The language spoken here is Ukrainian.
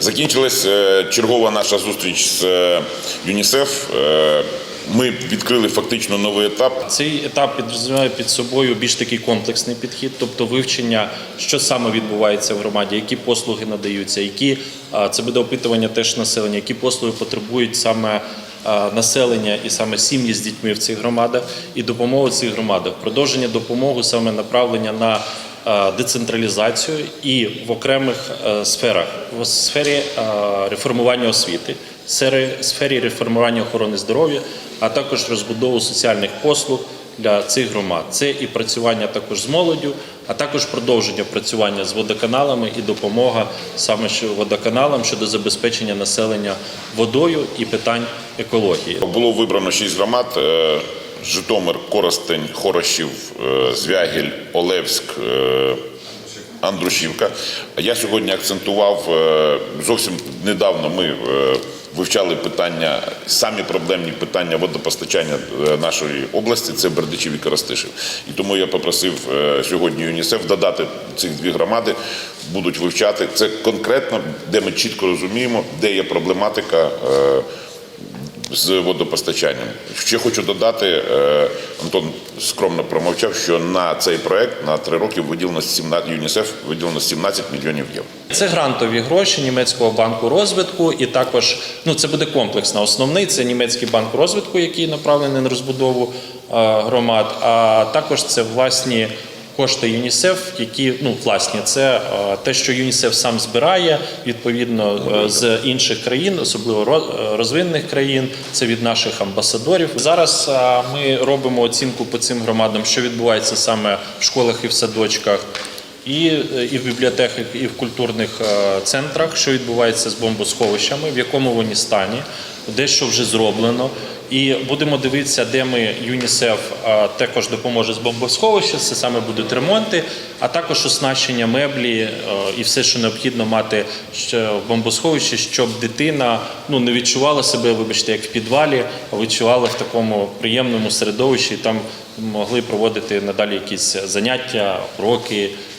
Закінчилась е, чергова наша зустріч з е, ЮНІСЕФ. Е, Ми відкрили фактично новий етап. Цей етап підрозуміває під собою більш такий комплексний підхід, тобто вивчення, що саме відбувається в громаді, які послуги надаються, які це буде опитування теж населення, які послуги потребують саме населення і саме сім'ї з дітьми в цих громадах, і допомогу цих громадах, продовження допомоги саме направлення на децентралізацію і в окремих е, сферах в сфері е, реформування освіти, сфері, сфері реформування охорони здоров'я, а також розбудову соціальних послуг для цих громад. Це і працювання також з молоддю, а також продовження працювання з водоканалами і допомога саме водоканалам щодо забезпечення населення водою і питань екології. Було вибрано шість громад: е, Житомир, Коростень, Хорошів, е, Звягіль, Олевськ. е, Андрушівка. Я сьогодні акцентував е, зовсім недавно. Ми вивчали питання, самі проблемні питання водопостачання нашої області. Це Бердичів і Коростишів. І тому я попросив сьогодні ЮНІСЕФ додати ці дві громади, будуть вивчати це конкретно, де ми чітко розуміємо, де є проблематика. З водопостачанням. Ще хочу додати, е, Антон скромно промовчав, що на цей проект на три роки виділено 17, ЮНІСЕФ виділено 17 мільйонів євро. Це грантові гроші німецького банку розвитку, і також ну це буде комплексно. Основний це німецький банк розвитку, який направлений на розбудову е, громад. А також це власні кошти ЮНІСЕФ, які ну власні, це е, те, що ЮНІСЕФ сам збирає відповідно е, з інших країн, особливо е, розвинених країн. Це від наших амбасадорів. Зараз ми робимо оцінку по цим громадам, що відбувається саме в школах і в садочках і, і в бібліотеках, і в культурних центрах, що відбувається з бомбосховищами, в якому вони стані, дещо вже зроблено. І будемо дивитися, де ми ЮНІСЕФ також допоможе з бомбосховища. Це саме будуть ремонти, а також оснащення меблі е, і все, що необхідно мати в бомбосховищі, щоб дитина ну не відчувала себе, вибачте, як в підвалі, а відчувала в такому приємному середовищі. і Там могли проводити надалі якісь заняття, уроки,